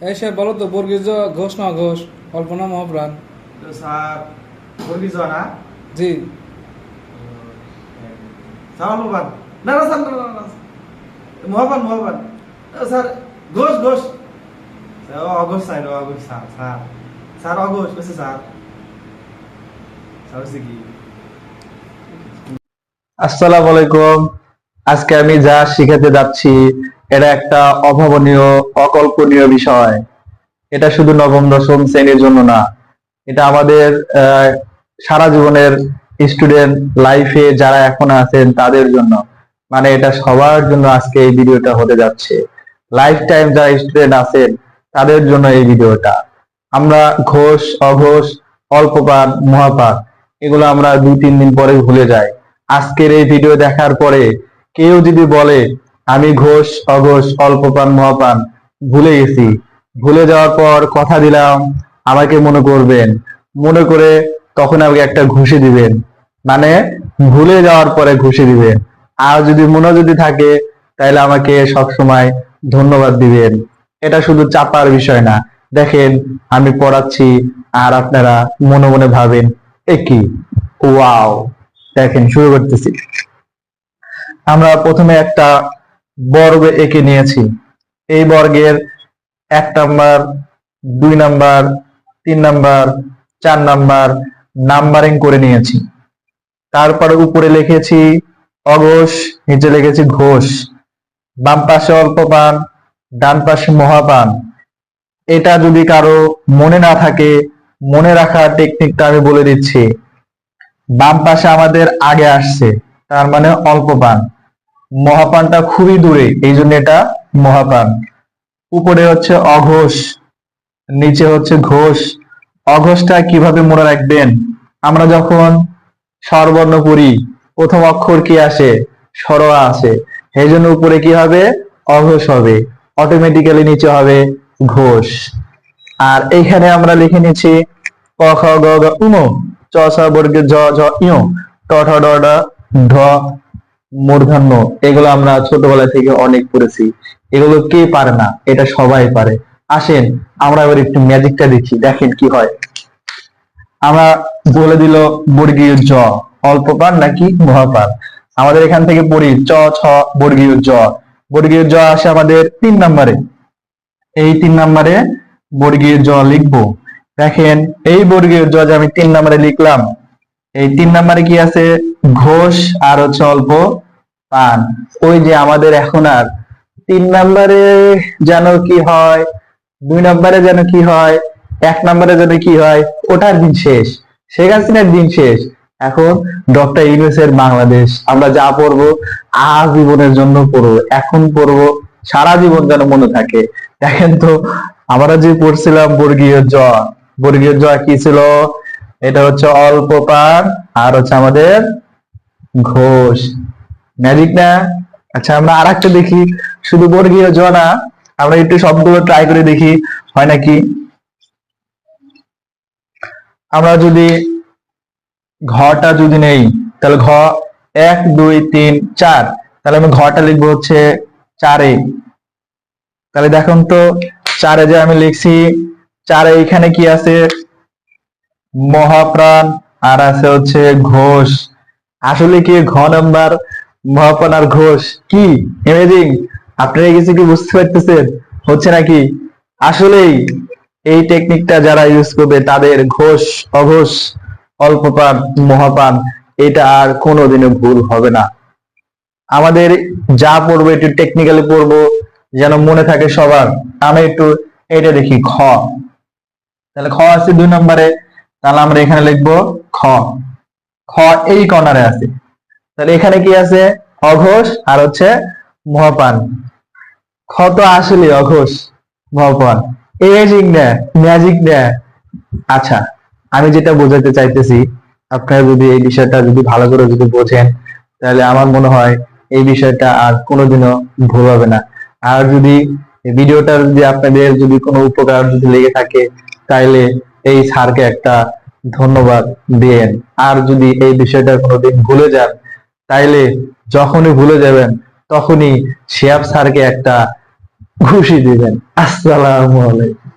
এসে বলো তো বর্গীজ ঘোষ না ঘোষ? কল্পনা মহাপ্রাণ স্যার বর্গিজ না? জি। স্যার না না স্যার না না না মহাবান মহাবান স্যার ঘোষ ঘোষ। অঘোষ স্যার অঘোষ স্যার স্যার। স্যার অঘোষ বেশি স্যার। স্যার কি? আসসালামু আলাইকুম। আজকে আমি যা শিখাতে যাচ্ছি এটা একটা অভাবনীয়, অকল্পনীয় বিষয়। এটা শুধু নবম, দশম শ্রেণির জন্য না, এটা আমাদের সারা জীবনের স্টুডেন্ট লাইফে যারা এখন আছেন তাদের জন্য। মানে এটা সবার জন্য আজকে এই ভিডিওটা হতে যাচ্ছে। লাইফ টাইম যারা স্টুডেন্ট আছেন, তাদের জন্য এই ভিডিওটা। আমরা ঘোষ, অঘোষ অল্পপান মহাপান এগুলো আমরা দুই তিন দিন পরে ভুলে যাই। আজকের এই ভিডিও দেখার পরে কেউ যদি বলে আমি ঘোষ, অঘোষ অল্পপান মহাপান ভুলে গেছি। ভুলে যাওয়ার পর কথা দিলাম, আমাকে মনে করবেন। মনে করে তখন আমাকে একটা ঘুষি দিবেন। মানে ভুলে যাওয়ার পরে ঘুষি দিবেন। আর যদি মনে যদি থাকে, তাহলে আমাকে সব সময় ধন্যবাদ দিবেন। এটা শুধু চাপার বিষয় না। দেখেন, আমি পড়াচ্ছি আর আপনারা মনে মনে ভাবেন, এ কি? ওয়াও! দেখেন, শুরু করতেছি। আমরা প্রথমে একটা বর্গ এঁকে নিয়েছি। এই বর্গের এক নাম্বার, দুই নাম্বার, তিন নাম্বার, চার নাম্বার নাম্বারিং করে নিয়েছি। তারপরে উপরে লিখেছি অঘোষ, নিচে লিখেছি ঘোষ। বাম পাশে অল্প পান ডান পাশে মহাপান। এটা যদি কারও মনে না থাকে, মনে রাখার টেকনিকটা আমি বলে দিচ্ছি। বাম পাশে আমাদের আগে আসছে, তার মানে অল্প পান মহাপানটা খুবই দূরে, এই জন্য এটা মহাপান উপরে হচ্ছে অঘোষ, নিচে হচ্ছে ঘোষ। অঘোষটা কীভাবে মনে রাখবেন? আমরা যখন স্বরবর্ণ করি প্রথম অক্ষর কি আসে? সরোয়া আসে। এই জন্য উপরে কি হবে? অঘোষ হবে। অটোমেটিক্যালি নিচে হবে ঘোষ। আর এইখানে আমরা লিখে নিচ্ছি ক, খ, গ উম, চ ছ বর্গের জ ঝ ইয়। ট ঠ ড ঢ। মূর্ধন্য, এগুলো আমরা ছোটবেলা থেকে অনেক পড়েছি এগুলো কে পারে না? এটা সবাই পারে। আসেন, আমরা এবার একটু ম্যাজিকটা দেখি, দেখেন কি হয়। আমরা বলে দিল বর্গীয় জ অল্প পান নাকি মহাপান আমাদের এখান থেকে পড়ি, চ, ছ, বর্গীয় জ। বর্গীয় জ আসে আমাদের তিন নম্বরে। এই তিন নম্বরে বর্গীয় জ লিখব। দেখেন, এই বর্গীয় জ যে আমি তিন নম্বরে লিখলাম এই তিন নম্বরে কি আছে? ঘোষ আর হচ্ছে অল্প পান। ওই যে আমাদের এখন আর। তিন নম্বরে যেন কি হয়, দুই নম্বরে যেন কি হয়, এক নম্বরে যেন কি হয়, ওটার দিন শেষ। শেখ হাসিনার দিন শেষ। এখন ডক্টর ইউনুসের বাংলাদেশ। আমরা যা পড়ব আজীবনের জন্য পড়ব, এখন পড়ব, সারা জীবন যেন মনে থাকে। দেখেন তো, আমরা যে পড়ছিলাম বর্গীয় জ বর্গীয় জ কি ছিল? এটা হচ্ছে অল্প পান আর হচ্ছে আমাদের ঘোষ। ম্যাজিক না? আচ্ছা আমরা আর একটা দেখি। শুধু বর্গীয় জ না, আমরা একটু সবগুলো ট্রাই করে দেখি, হয় নাকি? আমরা যদি ঘটা যদি নেই, তাহলে ঘ এক, দুই, তিন, চার। তাহলে আমি ঘটা লিখব হচ্ছে চারে। তাহলে দেখুন তো, চারে যে আমি লিখছি, চারে এখানে কি আছে? মহাপ্রাণ, আর আছে হচ্ছে ঘোষ। আসলে কি ঘ নাম্বার? মহাপ্রাণ আর ঘোষ কি? ইমেজিং আপনারা কিছু কি বুঝতে পারতেছেন? হচ্ছে নাকি? আসলেই এই টেকনিকটা যারা ইউজ করবে, তাদের ঘোষ, অঘোষ অল্পপান মহাপান এটা আর কোনোদিনও ভুল হবে না। আমাদের যা পড়ব, একটু টেকনিক্যালি পড়ব, যেন মনে থাকে সবার। আমি একটু এটা দেখি, খ। তাহলে খ আছে দুই নম্বরে। তাহলে আমরা এখানে লিখব খ। খ এই কর্নারে আছে। তাহলে এখানে কি আছে? অঘোষ আর হচ্ছে মহাপান। খ তো আসলে অঘোষ, মহাপান। এজিং না ম্যাজিক না আচ্ছা আমি যেটা বোঝাতে চাইতেছি, আপনারা যদি এই বিষয়টা যদি ভালো করে যদি বোঝেন, তাহলে আমার মনে হয় এই বিষয়টা আর কোনোদিনও ভুল হবে না। আর যদি ভিডিওটা যদি আপনাদের যদি কোনো উপকার যদি লেগে থাকে তাহলে এই স্যারকে একটা ধন্যবাদ দিয়েন। আর যদি এই বিষয়টা কোনোদিন ভুলে যান, তাইলে যখনই ভুলে যাবেন, তখনই শিয়াব স্যারকে একটা ঘুষি দিবেন। আসসালামু আলাইকুম।